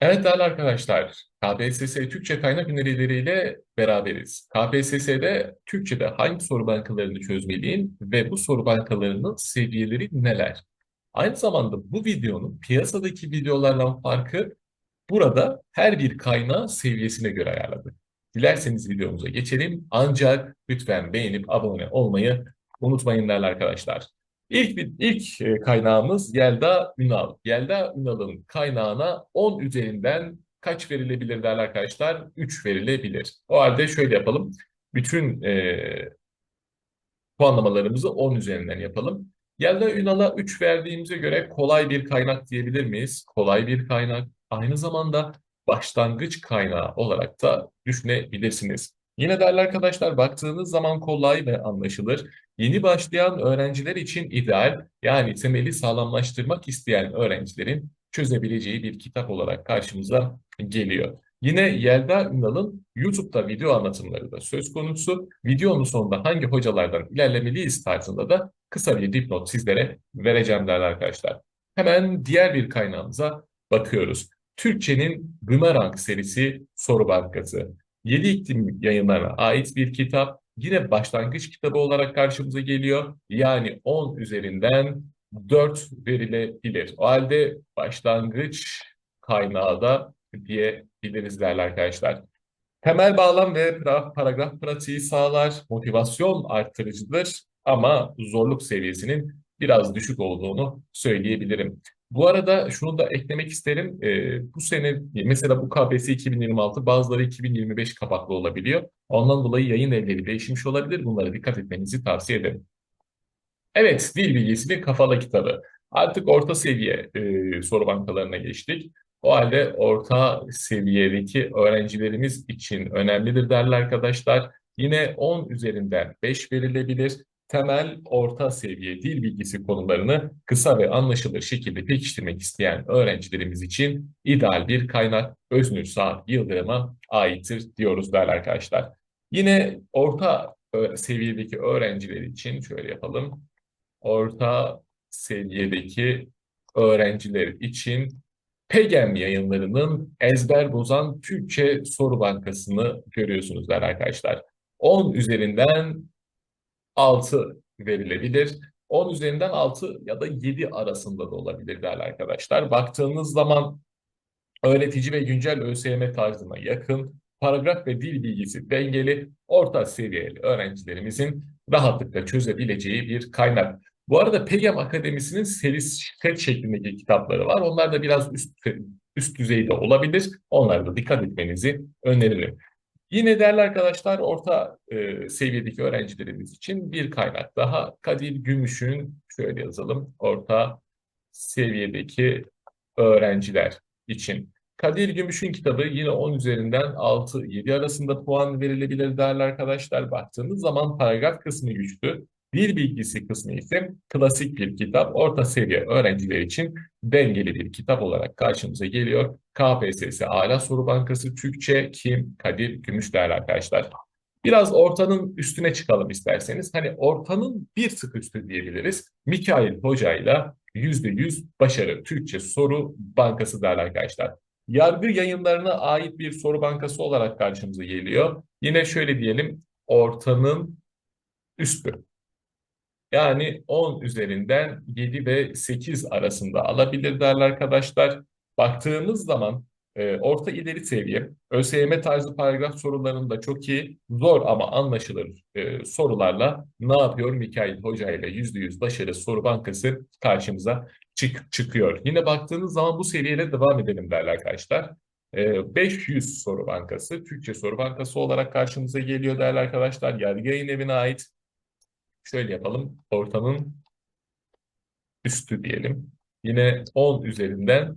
Evet değerli arkadaşlar, KPSS Türkçe kaynak önerileriyle beraberiz. KPSS'de Türkçe'de hangi soru bankalarını çözmeliyim ve bu soru bankalarının seviyeleri neler? Aynı zamanda bu videonun piyasadaki videolardan farkı burada her bir kaynağı seviyesine göre ayarladık. Dilerseniz videomuza geçelim ancak lütfen beğenip abone olmayı unutmayın değerli arkadaşlar. İlk, bir- ilk e, kaynağımız Yelda Ünal. Yelda Ünal'ın kaynağına 10 üzerinden kaç verilebilir değerli arkadaşlar? 3 verilebilir. O halde şöyle yapalım. Bütün e, puanlamalarımızı 10 üzerinden yapalım. Yelda Ünal'a 3 verdiğimize göre kolay bir kaynak diyebilir miyiz? Kolay bir kaynak. Aynı zamanda başlangıç kaynağı olarak da düşünebilirsiniz. Yine değerli arkadaşlar baktığınız zaman kolay ve anlaşılır. Yeni başlayan öğrenciler için ideal yani temeli sağlamlaştırmak isteyen öğrencilerin çözebileceği bir kitap olarak karşımıza geliyor. Yine Yelda Ünal'ın YouTube'da video anlatımları da söz konusu. Videonun sonunda hangi hocalardan ilerlemeliyiz tarzında da kısa bir dipnot sizlere vereceğim değerli arkadaşlar. Hemen diğer bir kaynağımıza bakıyoruz. Türkçenin Bumerang serisi soru bankası. Yedi iklim yayınlarına ait bir kitap. Yine başlangıç kitabı olarak karşımıza geliyor. Yani 10 üzerinden 4 verilebilir. O halde başlangıç kaynağı da diyebiliriz değerli arkadaşlar. Temel bağlam ve paragraf pratiği sağlar, motivasyon arttırıcıdır ama zorluk seviyesinin biraz düşük olduğunu söyleyebilirim. Bu arada şunu da eklemek isterim. Ee, bu sene mesela bu KPSS 2026 bazıları 2025 kapaklı olabiliyor. Ondan dolayı yayın evleri değişmiş olabilir. Bunlara dikkat etmenizi tavsiye ederim. Evet, dil bilgisinin kafalı kitabı. Artık orta seviye e, soru bankalarına geçtik. O halde orta seviyedeki öğrencilerimiz için önemlidir değerli arkadaşlar. Yine 10 üzerinden 5 verilebilir. Temel orta seviye dil bilgisi konularını kısa ve anlaşılır şekilde pekiştirmek isteyen öğrencilerimiz için ideal bir kaynak Öznur Saat Yıldırım'a aittir diyoruz değerli arkadaşlar. Yine orta ö- seviyedeki öğrenciler için şöyle yapalım orta seviyedeki öğrenciler için PEGEM yayınlarının ezber bozan Türkçe soru bankasını görüyorsunuz değerli arkadaşlar. 10 üzerinden 6 verilebilir. 10 üzerinden 6 ya da 7 arasında da olabilir değerli arkadaşlar. Baktığınız zaman öğretici ve güncel ÖSYM tarzına yakın, paragraf ve dil bilgisi dengeli, orta seviyeli öğrencilerimizin rahatlıkla çözebileceği bir kaynak. Bu arada PEGEM Akademisi'nin seri set şeklindeki kitapları var. Onlar da biraz üst, üst düzeyde olabilir. Onlara da dikkat etmenizi öneririm. Yine değerli arkadaşlar orta e, seviyedeki öğrencilerimiz için bir kaynak daha. Kadir Gümüş'ün şöyle yazalım orta seviyedeki öğrenciler için. Kadir Gümüş'ün kitabı yine 10 üzerinden 6-7 arasında puan verilebilir değerli arkadaşlar. Baktığınız zaman paragraf kısmı güçlü. Dil bilgisi kısmı ise klasik bir kitap. Orta seviye öğrenciler için dengeli bir kitap olarak karşımıza geliyor. KPSS Ala Soru Bankası Türkçe Kim Kadir Gümüş değerli arkadaşlar. Biraz ortanın üstüne çıkalım isterseniz. Hani ortanın bir tık üstü diyebiliriz. Mikail Hoca ile %100 başarı Türkçe soru bankası değerli arkadaşlar. Yargı yayınlarına ait bir soru bankası olarak karşımıza geliyor. Yine şöyle diyelim ortanın üstü. Yani 10 üzerinden 7 ve 8 arasında alabilir değerli arkadaşlar. Baktığımız zaman e, orta ileri seviye ÖSYM tarzı paragraf sorularında çok iyi, zor ama anlaşılır e, sorularla ne yapıyor Mikail Hoca ile %100 başarı soru bankası karşımıza çık çıkıyor. Yine baktığınız zaman bu seviyede devam edelim değerli arkadaşlar. E, 500 soru bankası, Türkçe soru bankası olarak karşımıza geliyor değerli arkadaşlar. Yargı Yayın Evi'ne ait Şöyle yapalım. Ortanın üstü diyelim. Yine 10 üzerinden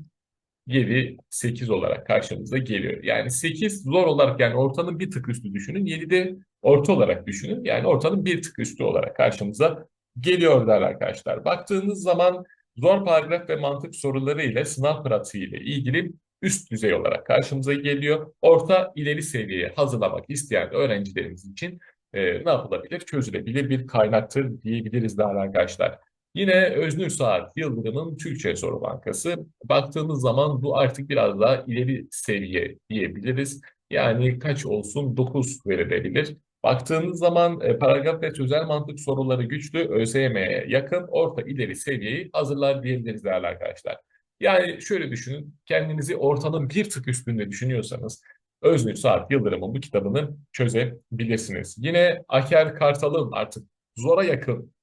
7, 8 olarak karşımıza geliyor. Yani 8 zor olarak yani ortanın bir tık üstü düşünün. 7 de orta olarak düşünün. Yani ortanın bir tık üstü olarak karşımıza geliyorlar arkadaşlar. Baktığınız zaman zor paragraf ve mantık soruları ile sınav pratiği ile ilgili üst düzey olarak karşımıza geliyor. Orta ileri seviyeye hazırlamak isteyen öğrencilerimiz için e, ne yapılabilir? Çözülebilir bir kaynaktır diyebiliriz değerli arkadaşlar. Yine Öznur Saat Yıldırım'ın Türkçe Soru Bankası. Baktığımız zaman bu artık biraz daha ileri seviye diyebiliriz. Yani kaç olsun 9 verilebilir. Baktığınız zaman paragraf ve sözel mantık soruları güçlü, ÖSYM'ye yakın, orta ileri seviyeyi hazırlar diyebiliriz değerli arkadaşlar. Yani şöyle düşünün, kendinizi ortanın bir tık üstünde düşünüyorsanız Öznur Saat Yıldırım'ın bu kitabını çözebilirsiniz. Yine Aker Kartal'ın artık zora yakın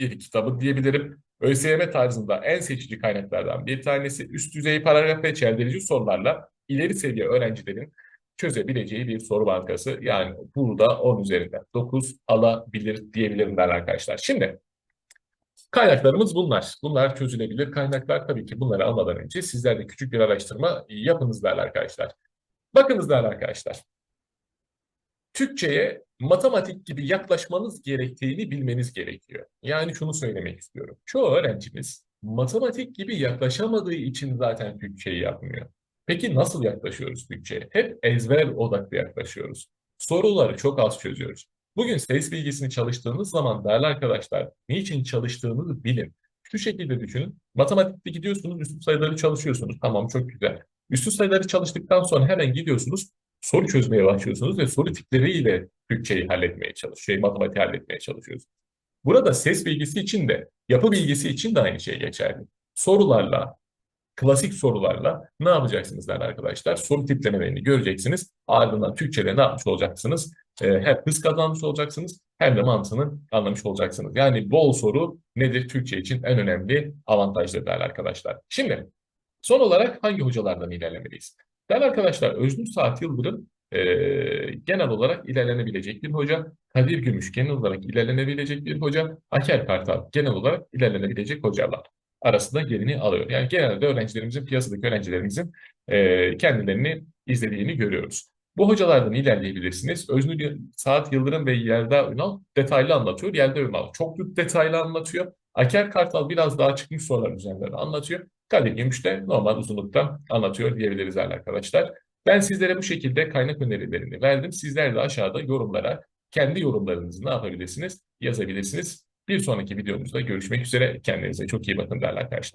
bir kitabı diyebilirim. ÖSYM tarzında en seçici kaynaklardan bir tanesi üst düzey paragraf ve çeldirici sorularla ileri seviye öğrencilerin çözebileceği bir soru bankası. Yani burada 10 üzerinden 9 alabilir diyebilirim ben arkadaşlar. Şimdi kaynaklarımız bunlar. Bunlar çözülebilir kaynaklar. Tabii ki bunları almadan önce sizler de küçük bir araştırma yapınız değerli arkadaşlar. Bakınız değerli arkadaşlar. Türkçe'ye matematik gibi yaklaşmanız gerektiğini bilmeniz gerekiyor. Yani şunu söylemek istiyorum. Çoğu öğrencimiz matematik gibi yaklaşamadığı için zaten Türkçeyi yapmıyor. Peki nasıl yaklaşıyoruz Türkçe'ye? Hep ezber odaklı yaklaşıyoruz. Soruları çok az çözüyoruz. Bugün ses bilgisini çalıştığınız zaman değerli arkadaşlar niçin çalıştığınızı bilin. Şu şekilde düşünün. Matematikte gidiyorsunuz, üstü sayıları çalışıyorsunuz. Tamam çok güzel. Üstü sayıları çalıştıktan sonra hemen gidiyorsunuz soru çözmeye başlıyorsunuz ve soru tipleriyle Türkçeyi halletmeye çalışıyorsunuz, şey, matematiği halletmeye çalışıyorsunuz. Burada ses bilgisi için de, yapı bilgisi için de aynı şey geçerli. Sorularla, klasik sorularla ne yapacaksınız değerli arkadaşlar? Soru tiplemelerini göreceksiniz. Ardından Türkçe'de ne yapmış olacaksınız? Ee, hem hız kazanmış olacaksınız hem de mantığını anlamış olacaksınız. Yani bol soru nedir Türkçe için en önemli avantajları değerli arkadaşlar. Şimdi son olarak hangi hocalardan ilerlemeliyiz? Değerli arkadaşlar Öznur Saat Yıldırım e, genel olarak ilerlenebilecek bir hoca. Kadir Gümüş genel olarak ilerlenebilecek bir hoca. Aker Kartal genel olarak ilerlenebilecek hocalar arasında yerini alıyor. Yani genelde öğrencilerimizin, piyasadaki öğrencilerimizin e, kendilerini izlediğini görüyoruz. Bu hocalardan ilerleyebilirsiniz. Öznur Saat Yıldırım ve Yelda Ünal detaylı anlatıyor. Yelda Ünal çok detaylı anlatıyor. Aker Kartal biraz daha çıkmış sorular üzerinden anlatıyor. Gümüş de normal uzunlukta anlatıyor diyebiliriz arkadaşlar. Ben sizlere bu şekilde kaynak önerilerini verdim. Sizler de aşağıda yorumlara kendi yorumlarınızı ne yapabilirsiniz? Yazabilirsiniz. Bir sonraki videomuzda görüşmek üzere. Kendinize çok iyi bakın değerli arkadaşlar.